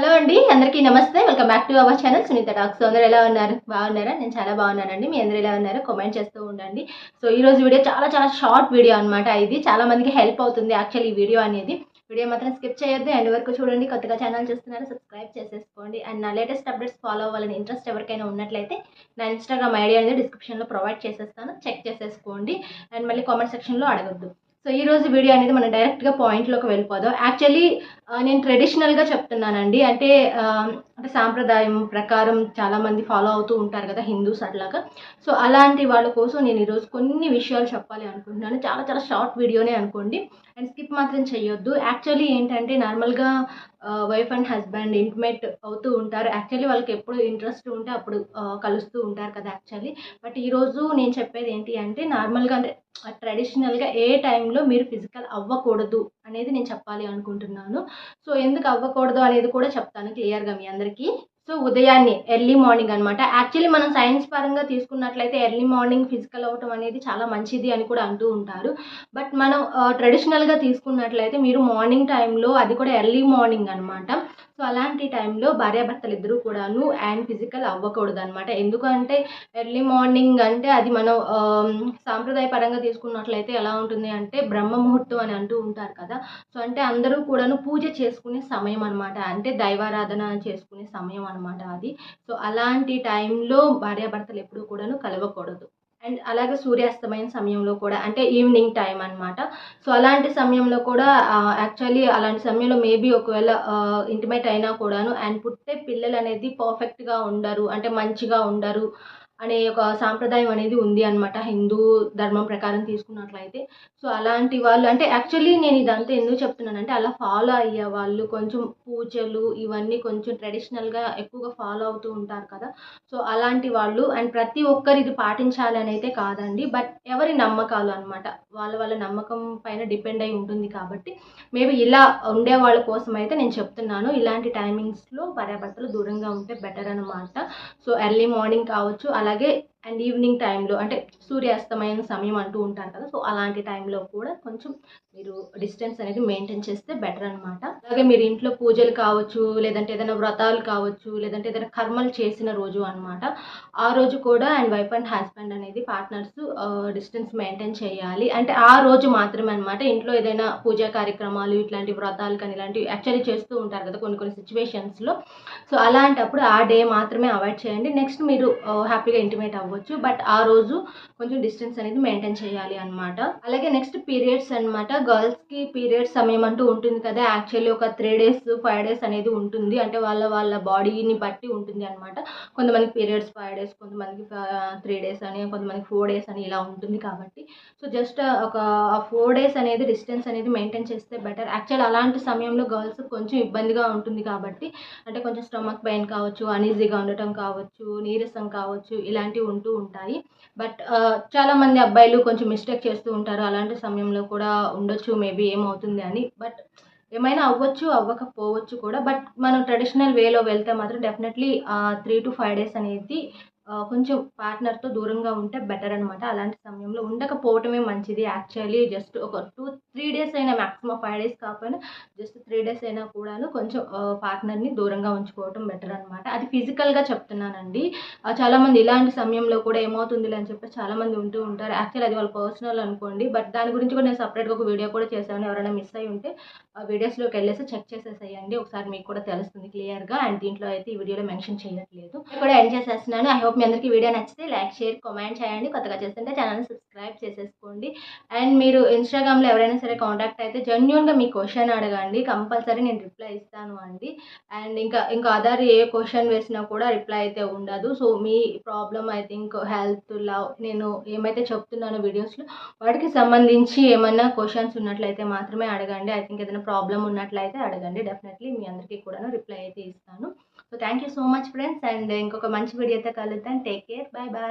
Hello అండి అందరికీ నమస్తే. Welcome back to our channel Sunitha talks అందరూ ఎలా ఉన్నారు? బాగున్నారా? నేను చాలా బాగున్నానండి. మీ అందరూ ఎలా ఉన్నారు కామెంట్ చేస్తూ ఉండండి. సో ఈ రోజు వీడియో చాలా చాలా షార్ట్ వీడియో అనమాట ఇది. చాలా మందికి హెల్ప్ అవుతుంది యాక్చువల్లీ ఈ వీడియో అనేది. వీడియో మాత్రం స్కిప్ చేయొద్దు. ఎండ్ వరకు చూడండి. కొత్తగా ఛానల్ చూస్తున్నారా సబ్స్క్రైబ్ చేసేసుకోండి. అండ్ నా లేటెస్ట్ అప్డేట్స్ ఫాలో అవ్వాలని ఇంట్రెస్ట్ ఎవరికైనా ఉన్నట్లయితే నా ఇన్స్టాగ్రామ్ ఐడి అనేది డిస్క్రిప్షన్లో ప్రొవైడ్ చేసేస్తాను. చెక్ చేసేసుకోండి. అండ్ మళ్ళీ కామెంట్ సెక్షన్లో అడగొద్దు. సో ఈ రోజు వీడియో అనేది మనం డైరెక్ట్గా పాయింట్లోకి వెళ్ళిపోదాం. యాక్చువల్లీ నేను ట్రెడిషనల్గా చెప్తున్నానండి. అంటే అంటే సాంప్రదాయం ప్రకారం చాలామంది ఫాలో అవుతూ ఉంటారు కదా హిందూస్ అట్లాగా. సో అలాంటి వాళ్ళ కోసం నేను ఈరోజు కొన్ని విషయాలు చెప్పాలి అనుకుంటున్నాను. చాలా చాలా షార్ట్ వీడియోనే అనుకోండి. అండ్ స్కిప్ మాత్రం చేయొద్దు. యాక్చువల్లీ ఏంటంటే నార్మల్గా వైఫ్ అండ్ హస్బెండ్ ఇంటిమేట్ అవుతూ ఉంటారు. యాక్చువల్లీ వాళ్ళకి ఎప్పుడు ఇంట్రెస్ట్ ఉంటే అప్పుడు కలుస్తూ ఉంటారు కదా యాక్చువల్లీ బట్ ఈరోజు నేను చెప్పేది ఏంటి అంటే నార్మల్గా అంటే ట్రెడిషనల్గా ఏ టైంలో మీరు ఫిజికల్ అవ్వకూడదు. అనేది నేను చెప్పాలి అనుకుంటున్నాను. సో ఎందుకు అవ్వకూడదు అనేది కూడా చెప్తాను క్లియర్గా మీ అందరికీ. సో ఉదయాన్నే ఎర్లీ మార్నింగ్ అనమాట యాక్చువల్లీ మనం సైన్స్ పరంగా తీసుకున్నట్లయితే ఎర్లీ మార్నింగ్ ఫిజికల్ అవ్వటం అనేది చాలా మంచిది అని కూడా అంటూ ఉంటారు. బట్ మనం ట్రెడిషనల్గా తీసుకున్నట్లయితే మీరు మార్నింగ్ టైంలో అది కూడా ఎర్లీ మార్నింగ్ అనమాట సో అలాంటి టైంలో భార్యాభర్తలు ఇద్దరు కూడాను అండ్ ఫిజికల్ అవ్వకూడదు అనమాట ఎందుకంటే ఎర్లీ మార్నింగ్ అంటే అది మనం సాంప్రదాయపరంగా సాంప్రదాయ పరంగా తీసుకున్నట్లయితే ఎలా ఉంటుంది అంటే బ్రహ్మ ముహూర్తం అని అంటూ ఉంటారు కదా. సో అంటే అందరూ కూడాను పూజ చేసుకునే సమయం అనమాట అంటే దైవారాధన చేసుకునే సమయం అనమాట అది. సో అలాంటి టైంలో భార్యాభర్తలు ఎప్పుడూ కూడాను కలవకూడదు. అండ్ అలాగే సూర్యాస్తమైన సమయంలో కూడా అంటే ఈవినింగ్ టైం అన్నమాట. సో అలాంటి సమయంలో కూడా యాక్చువల్లీ అలాంటి సమయంలో మేబీ ఒకవేళ ఇంటిమేట్ అయినా కూడాను అండ్ పుట్టే పిల్లలు అనేది పర్ఫెక్ట్గా ఉండరు అంటే మంచిగా ఉండరు. అనే ఒక సాంప్రదాయం అనేది ఉంది అనమాట హిందూ ధర్మం ప్రకారం తీసుకున్నట్లయితే. సో అలాంటి వాళ్ళు అంటే యాక్చువల్లీ నేను ఇదంతా ఎందుకు చెప్తున్నానంటే అలా ఫాలో అయ్యే వాళ్ళు కొంచెం పూజలు ఇవన్నీ కొంచెం ట్రెడిషనల్గా ఎక్కువగా ఫాలో అవుతూ ఉంటారు కదా. సో అలాంటి వాళ్ళు అండ్ ప్రతి ఒక్కరు ఇది పాటించాలి అని అయితే కాదండి. బట్ ఎవరి నమ్మకాలు అనమాట వాళ్ళ వాళ్ళ నమ్మకం పైన డిపెండ్ అయి ఉంటుంది కాబట్టి మేబీ ఇలా ఉండే వాళ్ళ కోసం అయితే నేను చెప్తున్నాను. ఇలాంటి టైమింగ్స్లో భార్యాభర్తలు దూరంగా ఉంటే బెటర్ అనమాట సో ఎర్లీ మార్నింగ్ కావచ్చు అలా అలాగే అండ్ ఈవినింగ్ టైంలో అంటే సూర్యాస్తమైన సమయం అంటూ ఉంటారు కదా సో అలాంటి టైంలో కూడా కొంచెం మీరు డిస్టెన్స్ అనేది మెయింటైన్ చేస్తే బెటర్ అనమాట అలాగే మీరు ఇంట్లో పూజలు కావచ్చు లేదంటే ఏదైనా వ్రతాలు కావచ్చు లేదంటే ఏదైనా కర్మలు చేసిన రోజు అనమాట ఆ రోజు కూడా అండ్ వైఫ్ అండ్ హస్బెండ్ అనేది పార్ట్నర్స్ డిస్టెన్స్ మెయింటైన్ చేయాలి. అంటే ఆ రోజు మాత్రమే అనమాట ఇంట్లో ఏదైనా పూజా కార్యక్రమాలు ఇట్లాంటి వ్రతాలు కానీ ఇలాంటివి యాక్చువల్లీ చేస్తూ ఉంటారు కదా కొన్ని కొన్ని సిచ్యువేషన్స్లో సో అలాంటప్పుడు ఆ డే మాత్రమే అవాయిడ్ చేయండి. నెక్స్ట్ మీరు హ్యాపీగా ఇంటిమేట్ అవ్వచ్చు. బట్ ఆ రోజు కొంచెం డిస్టెన్స్ అనేది మెయింటైన్ చేయాలి అనమాట అలాగే నెక్స్ట్ పీరియడ్స్ అనమాట గర్ల్స్కి పీరియడ్స్ సమయం అంటూ ఉంటుంది కదా. యాక్చువల్లీ ఒక త్రీ డేస్ ఫైవ్ డేస్ అనేది ఉంటుంది. అంటే వాళ్ళ వాళ్ళ బాడీని బట్టి ఉంటుంది అనమాట కొంతమందికి పీరియడ్స్ ఫైవ్ డేస్ కొంతమందికి త్రీ డేస్ అని కొంతమందికి ఫోర్ డేస్ అని ఇలా ఉంటుంది కాబట్టి. సో జస్ట్ ఒక ఫోర్ డేస్ అనేది డిస్టెన్స్ అనేది మెయింటైన్ చేస్తే బెటర్ యాక్చువల్ అలాంటి సమయంలో గర్ల్స్ కొంచెం ఇబ్బందిగా ఉంటుంది కాబట్టి అంటే కొంచెం స్టమక్ పెయిన్ కావచ్చు అనీజీగా ఉండటం కావచ్చు నీరసం కావచ్చు ఇలాంటివి ఉంటూ ఉంటాయి. బట్ చాలామంది అబ్బాయిలు కొంచెం మిస్టేక్ చేస్తూ ఉంటారు. అలాంటి సమయంలో కూడా ఉండొచ్చు మేబీ ఏమవుతుంది అని. బట్ ఏమైనా అవ్వచ్చు అవ్వకపోవచ్చు కూడా బట్ మనం ట్రెడిషనల్ వేలో వెళ్తే మాత్రం definitely three to five days అనేది కొంచెం పార్ట్నర్తో దూరంగా ఉంటే బెటర్ అనమాట అలాంటి సమయంలో ఉండకపోవటమే మంచిది యాక్చువల్లీ జస్ట్ ఒక టూ త్రీ డేస్ అయినా మ్యాక్సిమం ఫైవ్ డేస్ కాకపోయినా జస్ట్ త్రీ డేస్ అయినా కూడాను కొంచెం పార్ట్నర్ని దూరంగా ఉంచుకోవటం బెటర్ అనమాట అది ఫిజికల్గా చెప్తున్నానండి. చాలామంది ఇలాంటి సమయంలో కూడా ఏమవుతుంది అని చెప్పి చాలామంది ఉంటూ ఉంటారు. యాక్చువల్ అది వాళ్ళ పర్సనల్ అనుకోండి. బట్ దాని గురించి కూడా నేను సపరేట్గా ఒక వీడియో కూడా చేశాను. ఎవరైనా మిస్ అయి ఉంటే ఆ వీడియోస్లోకి వెళ్ళేసి చెక్ చేసేసేయండి. ఒకసారి మీకు కూడా తెలుస్తుంది క్లియర్గా అండ్ దీంట్లో అయితే ఈ వీడియోలో మెన్షన్ చేయట్లేదు. కూడా ఎండ్ చేసేస్తున్నాను. ఐ హోప్ మీ అందరికీ వీడియో నచ్చితే లైక్ షేర్ కామెంట్ చేయండి. కొత్తగా చేస్తుంటే ఛానల్ని సబ్స్క్రైబ్ చేసేసుకోండి. అండ్ మీరు ఇన్స్టాగ్రామ్లో ఎవరైనా సరే కాంటాక్ట్ అయితే జెన్యున్గా మీ క్వశ్చన్ అడగండి. కంపల్సరీ నేను రిప్లై ఇస్తాను అండి. అండ్ ఇంకా ఇంకా అదర్ ఏ క్వశ్చన్ వేసినా కూడా రిప్లై అయితే ఉండదు. So me problem I think health love నేను ఏమైతే చెప్తున్నానో వీడియోస్లో వాటికి సంబంధించి ఏమన్నా క్వశ్చన్స్ ఉన్నట్లయితే మాత్రమే అడగండి. ఐ థింక్ ఏదైనా ప్రాబ్లం ఉన్నట్లయితే అడగండి. డెఫినెట్లీ మీ అందరికీ కూడా రిప్లై అయితే ఇస్తాను. So thank you so much friends and ఇంకొక మంచి వీడియోతో కలుద్దాం. Take care bye bye